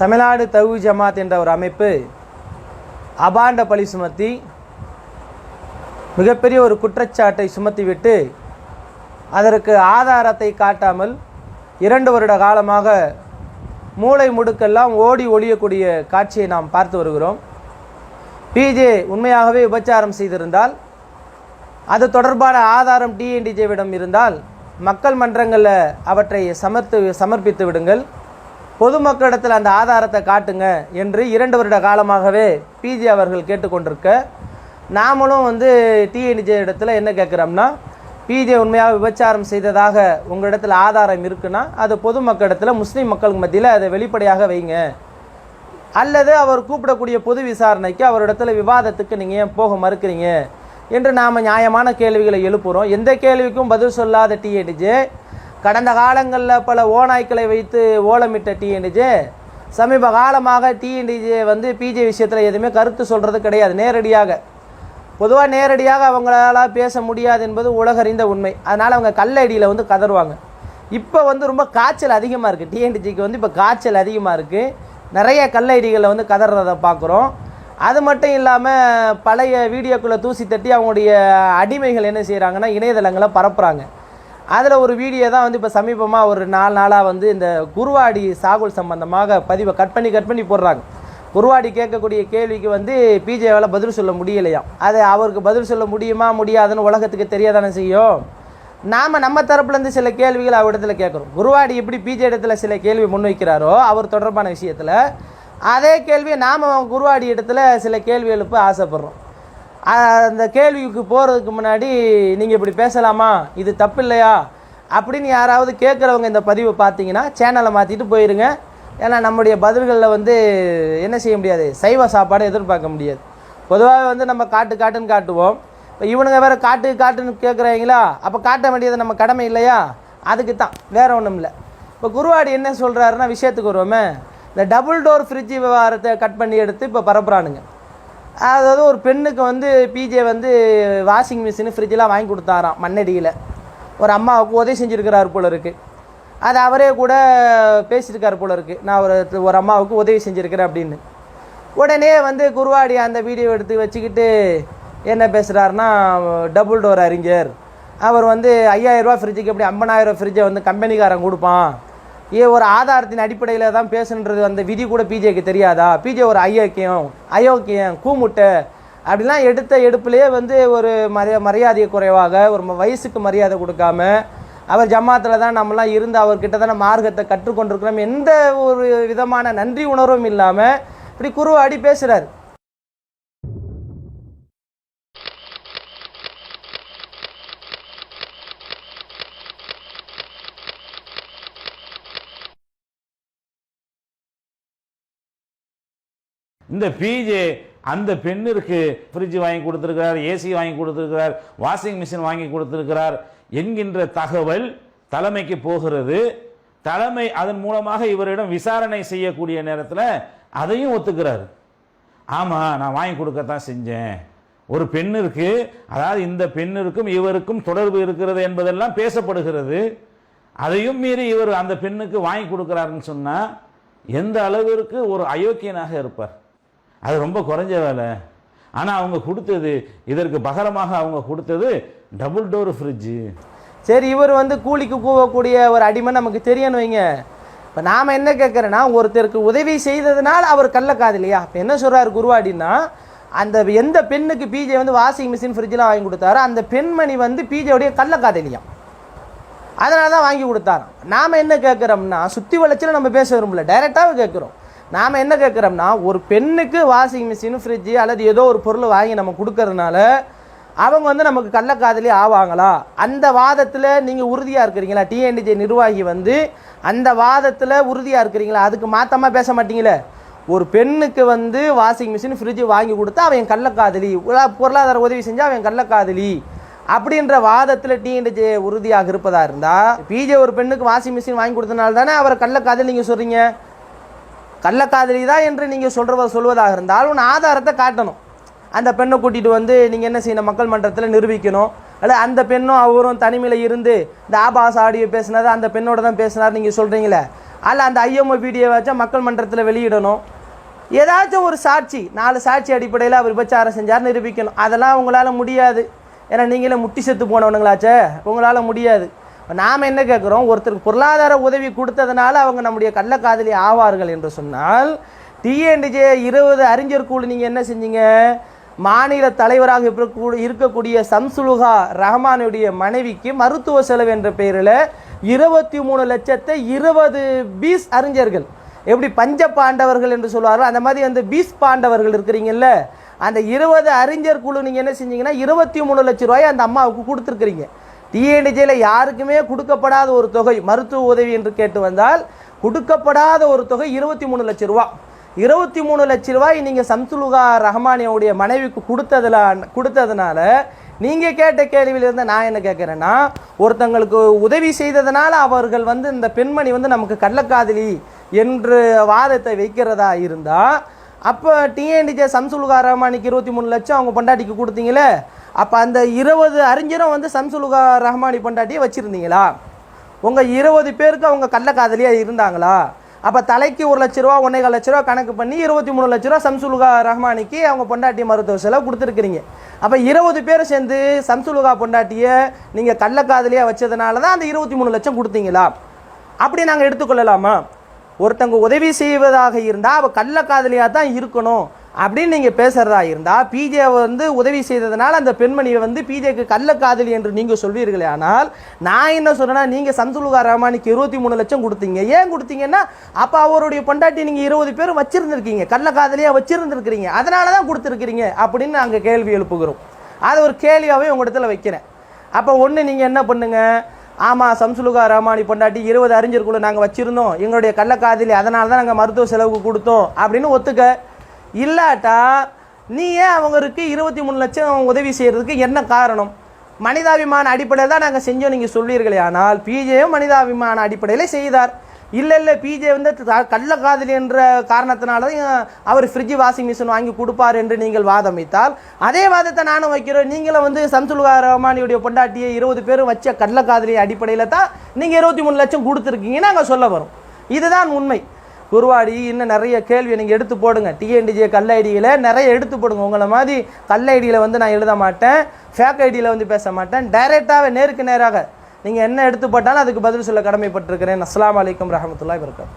தமிழ்நாடு தவு ஜமாத் என்ற ஒரு அமைப்பு அபாண்ட பழி சுமத்தி மிகப்பெரிய ஒரு குற்றச்சாட்டை சுமத்திவிட்டு அதற்கு ஆதாரத்தை காட்டாமல் இரண்டு வருட காலமாக மூளை முடுக்கெல்லாம் ஓடி ஒளியக்கூடிய காட்சியை நாம் பார்த்து வருகிறோம். பிஜே உண்மையாகவே உபச்சாரம் செய்திருந்தால் அது தொடர்பான ஆதாரம் டிஎன்டிஜேவிடம் இருந்தால் மக்கள் மன்றங்களில் அவற்றை சமர்த்து சமர்ப்பித்து விடுங்கள். பொதுமக்களிடத்தில் அந்த ஆதாரத்தை காட்டுங்க என்று இரண்டு வருட காலமாகவே பிஜி அவர்கள் கேட்டுக்கொண்டிருக்க நாமளும் வந்து டிஎன்டிஜே இடத்துல என்ன கேட்குறோம்னா பிஜே உண்மையாக விபச்சாரம் செய்ததாக உங்களிடத்தில் ஆதாரம் இருக்குன்னா அது பொதுமக்களிடத்தில் முஸ்லீம் மக்களுக்கு மத்தியில் அதை வெளிப்படையாக வைங்க. அல்லது அவர் கூப்பிடக்கூடிய பொது விசாரணைக்கு அவரிடத்துல விவாதத்துக்கு நீங்கள் ஏன் போக மறுக்கிறீங்க? என்று நாம் நியாயமான கேள்விகளை எழுப்புகிறோம் எந்த கேள்விக்கும் பதில் சொல்லாத டிஎன்ஜே கடந்த காலங்களில் பல ஓநாய்க்களை வைத்து ஓலமிட்ட டிஎன்டிஜே சமீப காலமாக டிஎன்டிஜே வந்து பிஜே விஷயத்தில் எதுவுமே கருத்து சொல்கிறது கிடையாது நேரடியாக. பொதுவாக நேரடியாக அவங்களால பேச முடியாது என்பது உலகறிந்த உண்மை. அதனால் அவங்க கல்லடியில் வந்து கதறுவாங்க. இப்போ வந்து ரொம்ப காய்ச்சல் அதிகமாக இருக்குது டிஎன்டிஜிக்கு வந்து இப்போ காய்ச்சல் அதிகமாக இருக்குது நிறைய கல்லடிகளில் வந்து கதறதை பார்க்குறோம் அது மட்டும் இல்லாமல் பழைய வீடியோக்குள்ளே தூசி தட்டி அவங்களுடைய அடிமைகள் என்ன செய்கிறாங்கன்னா இணையதளங்களை பரப்புகிறாங்க அதில் ஒரு வீடியோ தான் வந்து இப்போ சமீபமாக ஒரு நாலு நாளாக வந்து இந்த குருவாடி சாகுல் சம்பந்தமாக பதிவை கட் பண்ணி கட் பண்ணி போடுறாங்க. குருவாடி கேட்கக்கூடிய கேள்விக்கு வந்து பிஜேவால் பதில் சொல்ல முடியலையாம். அது அவருக்கு பதில் சொல்ல முடியுமா முடியாதுன்னு உலகத்துக்கு தெரியாதானே செய்யும்? நாம் நம்ம தரப்புலேருந்து சில கேள்விகள் அவரிடத்துல கேட்குறோம். குருவாடி எப்படி பிஜே இடத்துல சில கேள்வி முன்வைக்கிறாரோ அவர் தொடர்பான விஷயத்தில் அதே கேள்வியை நாம் குருவாடி இடத்துல சில கேள்வி எழுப்ப ஆசைப்படுறோம். அந்த கேள்விக்கு போகிறதுக்கு முன்னாடி நீங்கள் இப்படி பேசலாமா? இது தப்பு இல்லையா அப்படின்னு யாராவது கேட்குறவங்க இந்த பதிவை பார்த்தீங்கன்னா சேனலை மாற்றிட்டு போயிருங்க. ஏன்னா நம்முடைய பதில்களில் வந்து என்ன செய்ய முடியாது? சைவ சாப்பாடு எதிர்பார்க்க முடியாது. பொதுவாக வந்து நம்ம காட்டு காட்டுன்னு காட்டுவோம். இப்போ இவனுங்க வேறு காட்டு காட்டுன்னு கேட்குறாங்களா அப்போ காட்ட வேண்டியது நம்ம கடமை இல்லையா? அதுக்கு தான். வேறு ஒன்றும் இல்லை. இப்போ குருவாடி என்ன சொல்கிறாருன்னா விஷயத்துக்கு வருவோமே. இந்த டபுள் டோர் ஃப்ரிட்ஜ் விவகாரத்தை கட் பண்ணி எடுத்து இப்போ பரப்புறானுங்க. அதாவது ஒரு பெண்ணுக்கு வந்து பிஜே வந்து வாஷிங் மிஷின் ஃப்ரிட்ஜெலாம் வாங்கி கொடுத்தாராம் மண்ணடியில். ஒரு அம்மாவுக்கு உதவி செஞ்சுருக்கிறார் போல இருக்குது அது அவரே கூட பேசியிருக்காரு போல இருக்குது நான் ஒரு ஒரு அம்மாவுக்கு உதவி செஞ்சுருக்கிறேன் அப்படின்னு. உடனே வந்து குருவாடி அந்த வீடியோ எடுத்து வச்சுக்கிட்டு என்ன பேசுகிறாருன்னா டபுள் டோர் அறிஞர். அவர் வந்து ஐயாயிரரூபா ஃப்ரிட்ஜுக்கு எப்படி ஐம்பதாயிரம் ஃப்ரிட்ஜை வந்து கம்பெனிக்காரன் கொடுப்பான். ஏ ஒரு ஆதாரத்தின் அடிப்படையில் தான் பேசுன்றது அந்த விதி கூட பிஜேக்கு தெரியாதா? பிஜே ஒரு ஐயோக்கியம் அயோக்கியம் கூமுட்டை. அப்படிலாம் எடுத்த எடுப்புலேயே வந்து ஒரு மரியா மரியாதை குறைவாக ஒரு வயசுக்கு மரியாதை கொடுக்காம அவர் ஜமாத்தில் தான் நம்மலாம் இருந்து அவர்கிட்ட தான் மார்க்கத்தை கற்றுக்கொண்டிருக்கிறோம். எந்த ஒரு விதமான நன்றி உணர்வும் இல்லாமல் இப்படி குருவாடி பேசுகிறார் இந்த பிஜே அந்த பெண்ணிற்கு ஃப்ரிட்ஜ் வாங்கி கொடுத்துருக்கிறார் ஏசி வாங்கி கொடுத்துருக்கிறார் வாஷிங் மிஷின் வாங்கி கொடுத்துருக்கிறார் என்கின்ற தகவல் தலைமைக்கு போகிறது. தலைமை அதன் மூலமாக இவரிடம் விசாரணை செய்யக்கூடிய நேரத்தில் அதையும் ஒத்துக்கிறார். ஆமாம் நான் வாங்கி கொடுக்கத்தான் செஞ்சேன். ஒரு பெண்ணிற்கு அதாவது இந்த பெண்ணிற்கும் இவருக்கும் தொடர்பு இருக்கிறது என்பதெல்லாம் பேசப்படுகிறது. அதையும் மீறி இவர் அந்த பெண்ணுக்கு வாங்கி கொடுக்கிறாருன்னு சொன்னால் எந்த அளவிற்கு ஒரு அயோக்கியனாக இருப்பார். அது ரொம்ப குறைஞ்ச வேலை. ஆனால் அவங்க கொடுத்தது இதற்கு பகரமாக அவங்க கொடுத்தது டபுள் டோர் ஃப்ரிட்ஜு சரி இவர் வந்து கூலிக்கு கூவக்கூடிய ஒரு அடிமை நமக்கு தெரியணும் வைங்க. இப்போ நாம் என்ன கேட்குறேன்னா ஒருத்தருக்கு உதவி செய்ததுனால் அவர் கள்ளக்காதலியா இப்போ என்ன சொல்கிறார் குருவாடின்னா அந்த எந்த பெண்ணுக்கு பிஜே வந்து வாஷிங் மிஷின் ஃப்ரிட்ஜெலாம் வாங்கி கொடுத்தாரோ அந்த பெண்மணி வந்து பிஜேவுடைய கள்ளக்காதலியா அதனால தான் வாங்கி கொடுத்தாராம். நாம் என்ன கேட்குறோம்னா சுற்றி வளர்ச்சியில் நம்ம பேச விரும்பல. டைரெக்டாக கேட்குறோம் நாம் என்ன கேட்குறோம்னா ஒரு பெண்ணுக்கு வாஷிங் மிஷின் ஃப்ரிட்ஜு அல்லது ஏதோ ஒரு பொருள் வாங்கி நம்ம கொடுக்கறதுனால அவங்க வந்து நமக்கு கள்ளக்காதலி ஆவாங்களா? அந்த வாதத்தில் நீங்கள் உறுதியாக இருக்கிறீங்களா? டிஎன்டிஜே நிர்வாகி வந்து அந்த வாதத்தில் உறுதியாக இருக்கிறீங்களா? அதுக்கு மாற்றமாக பேச மாட்டீங்களே? ஒரு பெண்ணுக்கு வந்து வாஷிங் மிஷின் ஃப்ரிட்ஜு வாங்கி கொடுத்தா அவன் கள்ளக்காதலி உலா- பொருளாதார உதவி செஞ்சால் அவன் கள்ளக்காதலி அப்படின்ற வாதத்தில் டிஎன்டிஜே உறுதியாக இருப்பதாக இருந்தால் பிஜே ஒரு பெண்ணுக்கு வாஷிங் மிஷின் வாங்கி கொடுத்தனால தானே அவரை கள்ளக்காதலி நீங்கள் சொல்கிறீங்க கள்ளக்காதலி தான் என்று நீங்கள் சொல்கிறவ சொல்வதாக இருந்தால் உன் ஆதாரத்தை காட்டணும். அந்த பெண்ணை கூட்டிகிட்டு வந்து நீங்கள் என்ன செய்யணும்? மக்கள் மன்றத்தில் நிரூபிக்கணும். அல்ல அந்த பெண்ணும் அவரும் தனிமையில் இருந்து இந்த ஆபாச ஆடியோ பேசினது அந்த பெண்ணோட தான் பேசினார் நீங்கள் சொல்கிறீங்களே அல்ல அந்த ஐஎம்ஓ வீடியோ வச்சா மக்கள் மன்றத்தில் வெளியிடணும். ஏதாச்சும் ஒரு சாட்சி நாலு சாட்சி அடிப்படையில் அவர் விபச்சாரம் செஞ்சார் நிரூபிக்கணும். அதெல்லாம் உங்களால் முடியாது. ஏன்னா நீங்களே முட்டி செத்து போனவனுங்களாச்சே. உங்களால் முடியாது. நாம் என்ன கேட்குறோம் ஒருத்தருக்கு பொருளாதார உதவி கொடுத்ததுனால அவங்க நம்முடைய கள்ளக்காதலி ஆவார்கள் என்று சொன்னால் டிஎன்டிஜே இருபது அறிஞர் குழு நீங்கள் என்ன செஞ்சீங்க? மாநில தலைவராக இருக்கக்கூடிய சம்சுலுகா ரஹ்மானுடைய மனைவிக்கு மருத்துவ செலவு என்ற பெயரில் இருபத்தி மூணு லட்சத்தை இருபது பீஸ் அறிஞர்கள். எப்படி பஞ்ச பாண்டவர்கள் என்று சொல்லுவார்கள் அந்த மாதிரி அந்த பீஸ் பாண்டவர்கள் இருக்கிறீங்கல்ல அந்த இருபது அறிஞர் குழு நீங்கள் என்ன செஞ்சீங்கன்னா இருபத்தி மூணு லட்ச ரூபாய் அந்த அம்மாவுக்கு கொடுத்துருக்குறீங்க. டிஎன்டிஜேல யாருக்குமே கொடுக்கப்படாத ஒரு தொகை மருத்துவ உதவி என்று கேட்டு வந்தால் கொடுக்கப்படாத ஒரு தொகை இருபத்தி மூணு லட்ச ரூபா. இருபத்தி மூணு லட்ச ரூபாய் நீங்கள் சம்சுலுகா ரஹமானியோடைய மனைவிக்கு கொடுத்ததுல கொடுத்ததுனால நீங்கள் கேட்ட கேள்வியிலிருந்து நான் என்ன கேட்குறேன்னா ஒருத்தங்களுக்கு உதவி செய்ததுனால அவர்கள் வந்து இந்த பெண்மணி வந்து நமக்கு கள்ளக்காதலி என்று வாதத்தை வைக்கிறதா இருந்தால் அப்போ டிஎன்டிஜே சம்சுலுகா ரஹ்மானிக்கு இருபத்தி மூணு லட்சம் அவங்க பொண்டாட்டிக்கு கொடுத்தீங்களே அப்போ அந்த இருபது அறிஞரும் வந்து சம்சுலுகா ரஹ்மானி பொண்டாட்டியை வச்சுருந்தீங்களா? உங்கள் இருபது பேருக்கு அவங்க கள்ளக்காதலியாக இருந்தாங்களா? அப்போ தலைக்கு ஒரு லட்ச ரூபா ஒன்றே லட்ச ரூபா கணக்கு பண்ணி இருபத்தி மூணு லட்ச ரூபா சம்சுலுகா ரஹ்மானிக்கு அவங்க பொண்டாட்டி மருத்துவ செலவு கொடுத்துருக்குறீங்க. அப்போ இருபது பேர் சேர்ந்து சம்சுலுகா பொண்டாட்டியை நீங்கள் கள்ளக்காதலியாக வச்சதுனால தான் அந்த இருபத்தி மூணு லட்சம் கொடுத்தீங்களா? அப்படி நாங்கள் எடுத்துக்கொள்ளலாமா? ஒருத்தங்க உதவி செய்வதாக இருந்தால் அவள் கள்ளக்காதலியாக தான் இருக்கணும் அப்படின்னு நீங்கள் பேசுகிறதா இருந்தால் பிஜே வந்து உதவி செய்ததுனால அந்த பெண்மணியை வந்து பிஜேக்கு கள்ளக்காதலி என்று நீங்கள் சொல்வீர்களே. ஆனால் நான் என்ன சொல்கிறேன்னா நீங்கள் சந்துலுகா ரஹ்மானிக்கு இருபத்தி மூணு லட்சம் கொடுத்தீங்க. ஏன் கொடுத்தீங்கன்னா அப்போ அவருடைய பொண்டாட்டி நீங்கள் இருபது பேர் வச்சுருந்துருக்கீங்க. கள்ளக்காதலியாக வச்சுருந்துருக்கிறீங்க. அதனால தான் கொடுத்துருக்கிறீங்க அப்படின்னு நாங்கள் கேள்வி எழுப்புகிறோம். அதை ஒரு கேள்வியாகவே உங்களிடத்துல வைக்கிறேன். அப்போ ஒன்று நீங்கள் என்ன பண்ணுங்கள் ஆமாம் சம்சுலுகா ரஹ்மானி பொண்டாட்டி இருபது அறிஞர்குள்ள நாங்கள் வச்சுருந்தோம். எங்களுடைய கள்ளக்காதலி அதனால தான் நாங்கள் மருத்துவ செலவுக்கு கொடுத்தோம் அப்படின்னு ஒத்துக்க. இல்லாட்டா நீ ஏன் அவங்களுக்கு இருபத்தி மூணு லட்சம் உதவி செய்கிறதுக்கு என்ன காரணம்? மனிதாபிமான அடிப்படையில் தான் நாங்கள் செஞ்சோம் நீங்கள் சொல்வீர்களே. ஆனால் பிஜேயும் மனிதாபிமான அடிப்படையில் செய்தார். இல்லை இல்லை பிஜே வந்து கள்ள காதலி என்ற காரணத்தினால தான் அவர் ஃப்ரிட்ஜ் வாஷிங் மிஷின் வாங்கி கொடுப்பார் என்று நீங்கள் வாதம் வைத்தால் அதே வாதத்தை நானும் வைக்கிறோம் நீங்களும் வந்து சம்சுல்வா ரஹ்மானியுடைய பொண்டாட்டியை இருபது பேரும் வச்ச கள்ளக்காதலி அடிப்படையில் தான் நீங்கள் இருபத்தி மூணு லட்சம் கொடுத்துருக்கீங்கன்னு நாங்கள் சொல்ல வரோம். இதுதான் உண்மை. குருவாடி இன்னும் நிறைய கேள்வி நீங்கள் எடுத்து போடுங்க. டிஎன்டிஜே கல் ஐடியில் நிறைய எடுத்து போடுங்க. உங்களை மாதிரி கல் ஐடியில் வந்து நான் எழுத மாட்டேன். ஃபேக் ஐடியில் வந்து பேச மாட்டேன். டைரெக்டாகவே நேருக்கு நேராக நீங்கள் என்ன எடுத்து போட்டாலும் அதுக்கு பதில் சொல்ல கடமைப்பட்டிருக்கிறேன். அஸ்லாம் அலைக்கும் ரஹமத்துல்லா வபரகாத்துஹு.